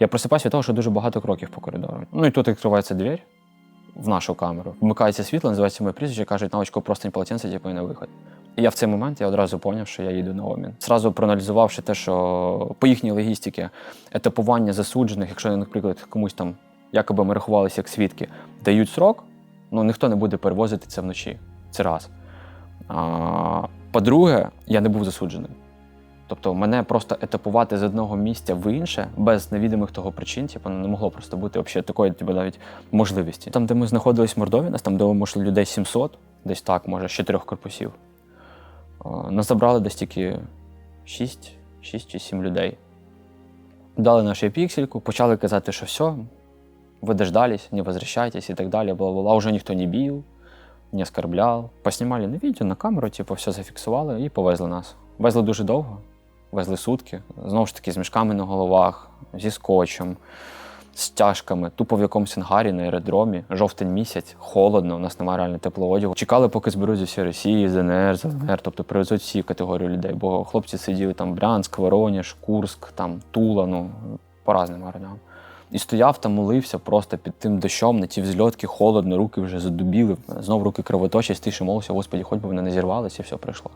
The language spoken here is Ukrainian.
Я просипаюся від того, що дуже багато кроків по коридору. Ну і тут відкривається двір в нашу камеру. Вмикається світло, називається моє прізвище, кажуть, на очко простень полотенце, типу, і на виход. І я в цей момент я одразу зрозумів, що я їду на обмін. Зразу проаналізувавши те, що по їхній логістиці етапування засуджених, якщо, наприклад, комусь там якоби ми рахувалися як свідки, дають срок, ну ніхто не буде перевозити це вночі. Це раз. По-друге, я не був засудженим. Тобто мене просто етапувати з одного місця в інше без невідомих того причин, типу, не могло просто бути взагалі такої типу, навіть можливості. Там, де ми знаходились в Мордові, нас там було може, людей 700, десь так, може, з чотирьох корпусів. Нас забрали десь тільки 6, 6 чи 7 людей. Дали нашу піксельку, почали казати, що все, ви дождались, не возвращайтесь і так далі. Бла-бла-бла. Уже ніхто не бив, не оскорбляв. Поснімали на відео, на камеру, типу, все зафіксували і повезли нас. Везли дуже довго, везли сутки, знову ж таки, з мішками на головах, зі скотчем, з тяжками, тупо в якомусь ангарі на аеродромі, жовтень місяць, холодно, у нас немає реально теплого одягу. Чекали, поки зберуть зі всієї Росії, з ДНР, з ЛНР, тобто привезуть всі категорії людей, бо хлопці сиділи там Брянськ, Воронеж, Курск, там Тула, ну, по разним аеродрomам. І стояв там, молився просто під тим дощом на ті взльотки, холодно, руки вже задубіли. Знов руки кровоточать, тише молився, господі, хоч би вони не зірвалися, і все пройшло.